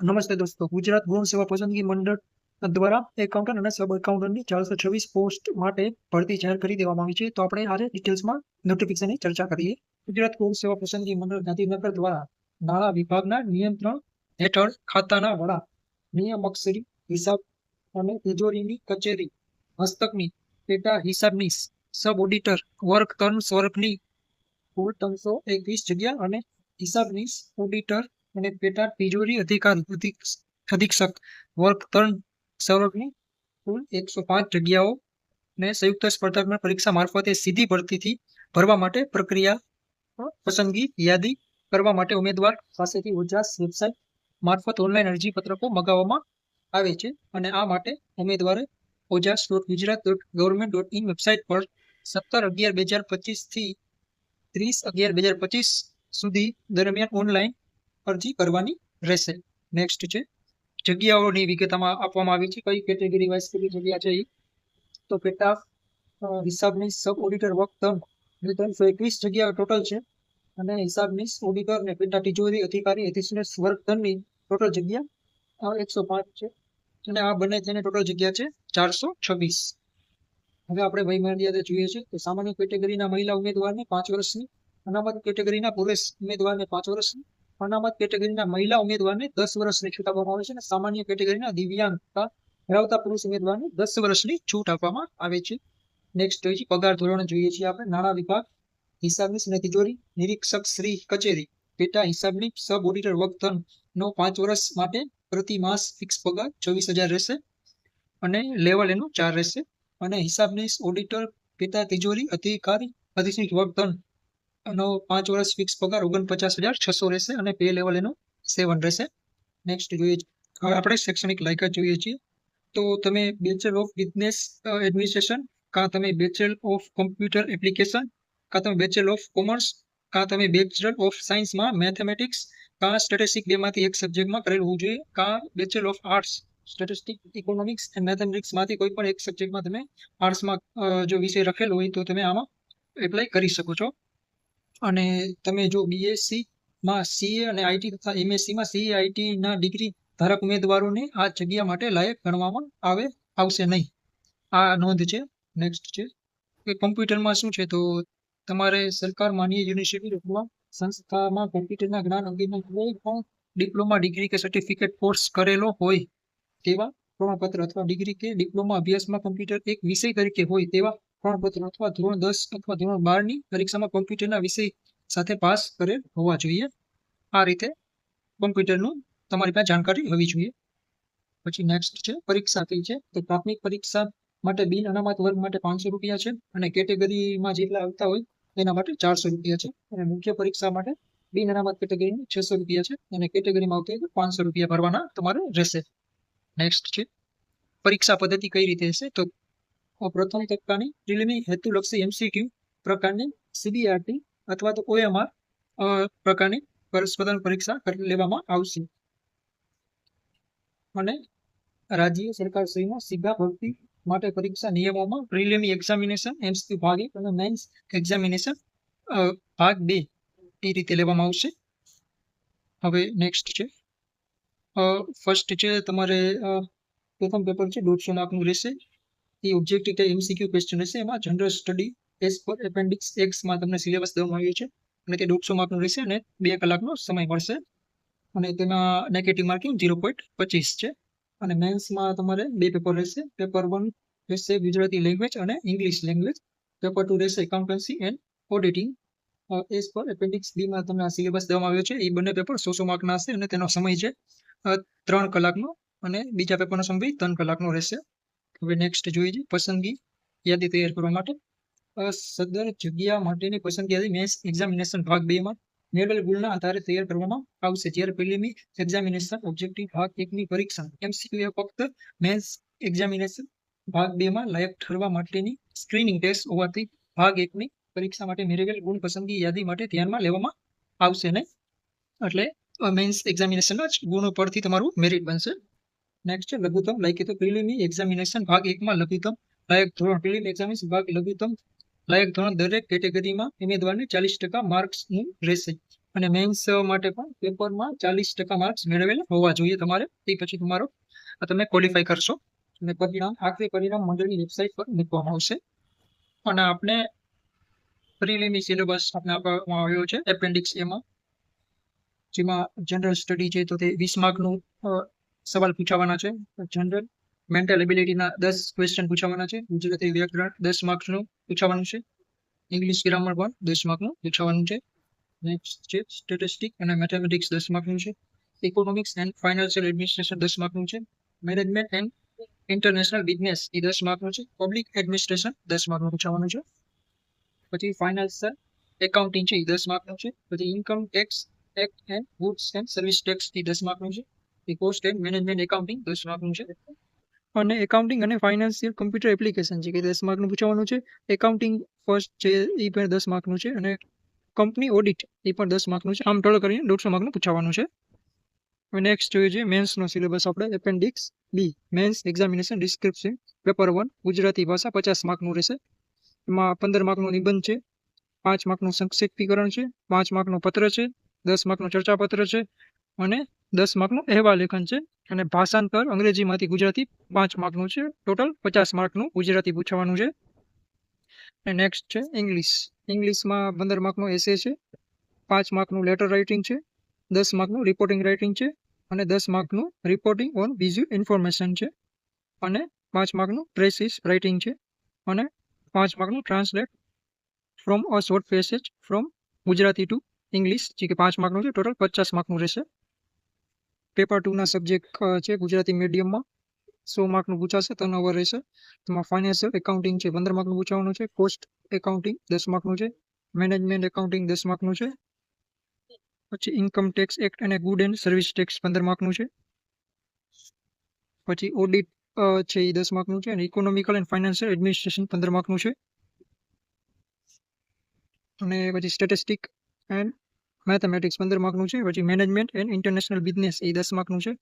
નમસ્તે દોસ્તો, ગુજરાત ગૌણ સેવા પસંદગી મંડળ દ્વારા એકાઉન્ટન્ટ અને સબ એકાઉન્ટન્ટની ચારસો છવ્વીસ પોસ્ટ માટે ભરતી જાહેર કરી દેવામાં આવી છે. તો આપણે આજે ડિટેલ્સમાં નોટિફિકેશનની ચર્ચા કરીએ. ગુજરાત ગૌણ સેવા પસંદગી મંડળ ગાંધીનગર દ્વારા નાણાં વિભાગના નિયંત્રણ હેઠળ ખાતાના વડા નિયામક શ્રી હિસાબ અને તિજોરીની કચેરી, હસ્તકની પેટા હિસાબની સબ ઓડિટર વર્ક ટર્મ્સ વર્કની કુલ ત્રણસો એકવીસ જગ્યા અને હિસાબની ઓડિટર અને પેટા તિજોરી અધિકાર અધિક- અધિક્ષક વર્ગ ત્રણ સૌરભની કુલ એકસો પાંચ જગ્યાઓ ને સંયુક્ત સ્પર્ધાત્મક પરીક્ષા મારફતે સીધી ભરતીથી ભરવા માટે પ્રક્રિયા, પસંદગી, યાદી કરવા માટે ઉમેદવાર પાસેથી ઓજાસ વેબસાઇટ મારફત ઓનલાઈન અરજી પત્રકો મગાવવામાં આવે છે અને આ માટે ઉમેદવારે Ojas dot Gujarat dot government dot in website પર સત્તર અગિયાર બે હજાર પચીસથી ત્રીસ અગિયાર બે હજાર પચીસ સુધી દરમિયાન ઓનલાઈન અરજી કરવાની રહેશે. નેક્સ્ટ છે, જગ્યાઓની વિગતમાં આપવામાં આવી છે. કઈ કેટેગરી વાઇઝ કેટલી જગ્યા છે. તો પેટા હિસાબની સબ ઓડિટર વર્ક ટર્મ એટલે ત્રણસો એકવીસ જગ્યા ટોટલ છે. અને હિસાબની ઓડિટર ને પેટા તિજોરી અધિકારી એથિસનેસ વર્ક ટર્મની ટોટલ જગ્યા એકસો પાંચ છે. અને આ બંને તેને ટોટલ જગ્યા છે ચારસો છવ્વીસ. હવે આપણે વયમર્યાદા જોઈએ છે. તો સામાન્ય કેટેગરીના મહિલા ઉમેદવારને પાંચ વર્ષની, અનામત કેટેગરીના પુરુષ ઉમેદવારને પાંચ વર્ષની અનામત કેટેગરીના મહિલા ઉમેદવારને દસ વર્ષની છૂટ આપવામાં આવે છે અને સામાન્ય કેટેગરીના દિવ્યાંગતા ધરાવતા પુરુષ ઉમેદવારને દસ વર્ષની છૂટ આપવામાં આવે છે. નેક્સ્ટ જોઈએ છે પગાર ધોરણ જોઈએ છીએ આપણે. નાણાં વિભાગ, હિસાબની અને તિજોરી, નિરીક્ષક શ્રી કચેરી. પેટા હિસાબની સબ ઓડિટર વર્ગ નો પાંચ વર્ષ માટે પ્રતિ માસ ફિક્સ પગાર ચોવીસ હજાર રહેશે અને લેવલ એનું ચાર રહેશે. અને હિસાબની ઓડિટર, પેટા તિજોરી, અધિકારી અધિક્ષક વર્ગ ત્રણ નો પાંચ વર્ષ ફિક્સ પગાર ઓગણપચાસ હજાર છસો રહેશે અને પે લેવલ એનું સેવન રહેશે. નેક્સ્ટ જોઈએ. હવે આપણે શૈક્ષણિક લાયકાત જોઈએ છીએ. તો તમે બેચલર ઓફ બિઝનેસ એડમિનિસ્ટ્રેશન કાં તમે બેચલર ઓફ કોમ્પ્યુટર એપ્લિકેશન કાં તમે બેચલર ઓફ કોમર્સ કાં તમે બેચલર ઓફ સાયન્સમાં મેથેમેટિક્સ કાં સ્ટેટિસ્ટિક બેમાંથી એક સબ્જેક્ટમાં કરેલું હોવું જોઈએ, કાં bachelor of arts statistic economics and મેથેમેટિક્સમાંથી કોઈ પણ એક સબ્જેક્ટમાં તમે આર્ટ્સમાં જો વિષય રખેલો હોય તો તમે આમાં એપ્લાય કરી શકો છો. અને તમે જો બીએસસી માં સીએ અને આઈટી તથા એમએસસીમાં સીએ આઈટી ના ડિગ્રી ધારક ઉમેદવારોને આ જગ્યા માટે લાયક ગણવામાં આવે, આવશે નહીં. આ નોંધ છે. નેક્સ્ટ છે. કે કોમ્પ્યુટરમાં શું છે? તો તમારે સરકાર માન્ય યુનિવર્સિટી અથવા સંસ્થામાં કોમ્પ્યુટરના જ્ઞાન અંગેનો કોઈ પણ ડિપ્લોમા ડિગ્રી કે સર્ટિફિકેટ કોર્સ કરેલો હોય, તેવા પ્રમાણપત્ર અથવા ડિગ્રી કે ડિપ્લોમા અભ્યાસમાં કોમ્પ્યુટર એક વિષય તરીકે હોય, તેવા પ્રમાણપત્ર અથવા ધોરણ દસ અથવા ધોરણ બારની પરીક્ષામાં કોમ્પ્યુટરના વિષય સાથે પાસ કરેલ હોવા જોઈએ. આ રીતે કોમ્પ્યુટરનું તમારી પાસે જાણકારી હોવી જોઈએ. પછી નેક્સ્ટ છે, પરીક્ષા કઈ છે. તો પ્રાથમિક પરીક્ષા માટે બિન અનામત વર્ગ માટે પાંચસો રૂપિયા છે અને કેટેગરીમાં જેટલા આવતા હોય તેના માટે ચારસો રૂપિયા છે. અને મુખ્ય પરીક્ષા માટે બિન અનામત કેટેગરીની છસો રૂપિયા છે અને કેટેગરીમાં આવતી હોય તો પાંચસો રૂપિયા ભરવાના તમારે રહેશે. નેક્સ્ટ છે, પરીક્ષા પદ્ધતિ કઈ રીતે હશે? તો પ્રથમ તબક્કાની પ્રિલિમી હેતુલક્ષી એમસીક્યુ પ્રકારની સીબીઆરટી અથવા તો ઓએમઆર પ્રકારની સ્પર્ધા પરીક્ષા કરી લેવામાં આવશે. અને રાજ્ય સરકાર શ્રીના સીધા ભરતી માટે પરીક્ષા નિયમોમાં પ્રિલિમી એક્ઝામિનેશન એમસીક્યુ ભાગ એક અને મેન્સ એક્ઝામિનેશન ભાગ બે એ રીતે લેવામાં આવશે. હવે નેક્સ્ટ છે. ફર્સ્ટ છે તમારે પ્રથમ પેપર છે દોઢસો માર્કનું રહેશે. એ ઓબ્જેક્ટિવ ટાઈપ એમસીક્યુ ક્વેશ્ચન હશે. એમાં general study as per appendix એક્સમાં તમને સિલેબસ દેવામાં આવ્યો છે. અને તે દોઢસો માર્કનું રહેશે અને બે કલાકનો સમય મળશે. અને તેમાં નેગેટિવ માર્કિંગ ઝીરો પોઈન્ટ પચીસ છે. અને મેન્સમાં તમારે બે પેપર રહેશે. પેપર વન રહેશે ગુજરાતી લેંગ્વેજ અને ઇંગ્લિશ લેંગ્વેજ પેપર ટુ રહેશે accountancy and auditing as per appendix બીમાં તમને આ સિલેબસ દેવામાં આવ્યો છે. એ બંને પેપર સો સો માર્કના હશે અને તેનો સમય છે ત્રણ કલાકનો. અને બીજા પેપરનો સમય ત્રણ કલાકનો રહેશે. હવે નેક્સ્ટ જોઈએ પસંદગી યાદી તૈયાર કરવા માટે. સદર જગ્યા માટેની પસંદગી યાદી મેન્સ એક્ઝામિનેશન ભાગ બે માં મેળવેલ ગુણના આધારે તૈયાર કરવામાં આવશે. જ્યારે પ્રિલિમી એક્ઝામિનેશન ઓબ્જેક્ટિવ ભાગ એકની પરીક્ષા એમસીક્યુ એ ફક્ત મેન્સ એક્ઝામિનેશન ભાગ બે માં લાયક ઠરવા માટેની સ્ક્રીનિંગ ટેસ્ટ હોવાથી ભાગ એકની પરીક્ષા માટે મેળવેલ ગુણ પસંદગી યાદી માટે ધ્યાનમાં લેવામાં આવશે નહીં. એટલે મેન્સ એક્ઝામિનેશનના જ ગુણો પરથી તમારું મેરિટ બનશે. નેક્સ્ટ છે લઘુત્તમ લાયકી તો પ્રિલિમી એક્ઝામિનેશન ભાગ એકમાં લઘુત્તમ, લાયક ધોરણ પ્રિલિમ એક્ઝામિનેશન ભાગ લઘુત્તમ, લાયક ધોરણ દરેક કેટેગરીમાં ઉમેદવારને ચાલીસ ટકા માર્ક્સનું રહેશે. અને મેન્સ માટે પણ પેપરમાં ચાલીસ ટકા માર્ક્સ મેળવેલા હોવા જોઈએ તમારે. તે પછી તમારો તમે ક્વોલિફાય કરશો. અને પરિણામ, આખરી પરિણામ મંડળની વેબસાઇટ પર મૂકવામાં આવશે. અને આપણે પ્રિલિમી સિલેબસ આપણે આપવામાં આવ્યો છે એપેન્ડિક્સ એમાં. જેમાં જનરલ સ્ટડી છે, તો તે વીસ માર્કનું સવાલ પૂછાવાના છે. જનરલ મેન્ટલ એબિલિટીના દસ ક્વેશ્ચન પૂછાવાના છે. ગુજરાતી વ્યાકરણ દસ માર્ક્સનું પૂછાવાનું છે. ઇંગ્લિશ ગ્રામર પણ દસ માર્કનું પૂછાવાનું છે. નેક્સ્ટ છે સ્ટેટિસ્ટિક અને મેથેમેટિક્સ દસ માર્કનું છે. ઇકોનોમિક્સ એન્ડ ફાઇનાન્શિયલ એડમિનિસ્ટ્રેશન દસ માર્કનું છે. મેનેજમેન્ટ એન્ડ ઇન્ટરનેશનલ બિઝનેસ એ દસ માર્કનું છે. પબ્લિક એડમિનિસ્ટ્રેશન દસ માર્કનું પૂછાવાનું છે. પછી ફાઇનાન્શિયલ એકાઉન્ટિંગ છે એ દસ માર્કનું છે. પછી income tax act and goods and service tax એ દસ માર્કનું છે. કોસ્ટ એન્ડ મેનેજમેન્ટ એકાઉન્ટિંગ દસ માર્કનું છે. અને એકાઉન્ટિંગ અને ફાઇનાન્શિયલ કમ્પ્યુટર એપ્લિકેશન છે કે દસ માર્કનું પૂછવાનું છે. એકાઉન્ટિંગ ફર્સ્ટ છે એ પણ દસ માર્કનું છે. અને કંપની ઓડિટ એ પણ દસ માર્કનું છે. આમ ટોટલ કરીને દોઢસો માર્કનું પૂછવાનું છે. હવે નેક્સ્ટ જોઈએ છે મેન્સનો સિલેબસ આપણે appendix B mains examination description paper one Gujarati ભાષા પચાસ માર્કનું રહેશે. એમાં પંદર માર્કનો નિબંધ છે. પાંચ માર્કનું સંક્ષિપ્તીકરણ છે. પાંચ માર્કનો પત્ર છે. દસ માર્કનો ચર્ચાપત્ર છે. અને દસ માર્કનું અહેવાલ લેખન છે અને ભાષાંતર અંગ્રેજીમાંથી ગુજરાતી પાંચ માર્કનું છે. ટોટલ પચાસ માર્કનું ગુજરાતી પૂછવાનું છે. નેક્સ્ટ છે ઇંગ્લિશ. ઇંગ્લિશમાં પંદર માર્કનો એસે છે, પાંચ માર્કનું લેટર રાઇટિંગ છે, દસ માર્કનું રિપોર્ટિંગ રાઇટિંગ છે અને દસ માર્કનું રિપોર્ટિંગ ઓન વિઝ્યુઅલ ઇન્ફોર્મેશન છે અને પાંચ માર્કનું પ્રેસિસ રાઇટિંગ છે અને પાંચ માર્કનું translate from a short passage from Gujarati to English જે કે પાંચ માર્કનું છે, ટોટલ પચાસ માર્કનું રહેશે. પેપર ટુના સબ્જેક્ટ છે ગુજરાતી મીડિયમમાં સો માર્કનું પૂછાશે ટર્નઓવર રહેશે. તેમાં ફાઇનાન્શિયલ એકાઉન્ટિંગ છે, પંદર માર્કનું પૂછવાનું છે. કોસ્ટ એકાઉન્ટિંગ દસ માર્કનું છે. મેનેજમેન્ટ એકાઉન્ટિંગ દસ માર્કનું છે. પછી ઇન્કમ ટેક્સ એક્ટ અને ગુડ એન્ડ સર્વિસ ટેક્સ પંદર માર્કનું છે. પછી ઓડિટ છે એ દસ માર્કનું છે. અને ઇકોનોમિકલ એન્ડ ફાઇનાન્શિયલ એડમિનિસ્ટ્રેશન પંદર માર્કનું છે. અને પછી સ્ટેટિસ્ટિક એન્ડ મેથેમેટિક્સ પંદર માર્કનું છે, પછી મેનેજમેન્ટ એન્ડ ઇન્ટરનેશનલ બિઝનેસ એ દસ માર્કનું છે.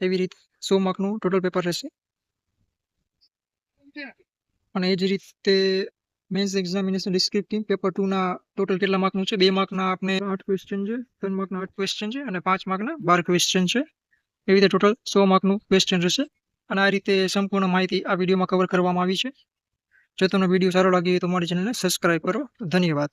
એવી રીતે સો માર્કનું ટોટલ પેપર રહેશે. અને એ જ રીતે મેન્સ એક્ઝામિનેશન ડિસ્ક્રિપ્ટિવ પેપર ટુના ટોટલ કેટલા માર્કનું છે? બે માર્કના આપણે આઠ ક્વેશ્ચન છે, ત્રણ માર્કના આઠ ક્વેશ્ચન છે અને પાંચ માર્કના બાર ક્વેશ્ચન છે. એવી રીતે ટોટલ સો માર્કનું ક્વેશ્ચન રહેશે. અને આ રીતે સંપૂર્ણ માહિતી આ વિડીયોમાં કવર કરવામાં આવી છે. જો તમને વીડિયો સારો લાગે તો મારી ચેનલને સબસ્ક્રાઇબ કરો. ધન્યવાદ.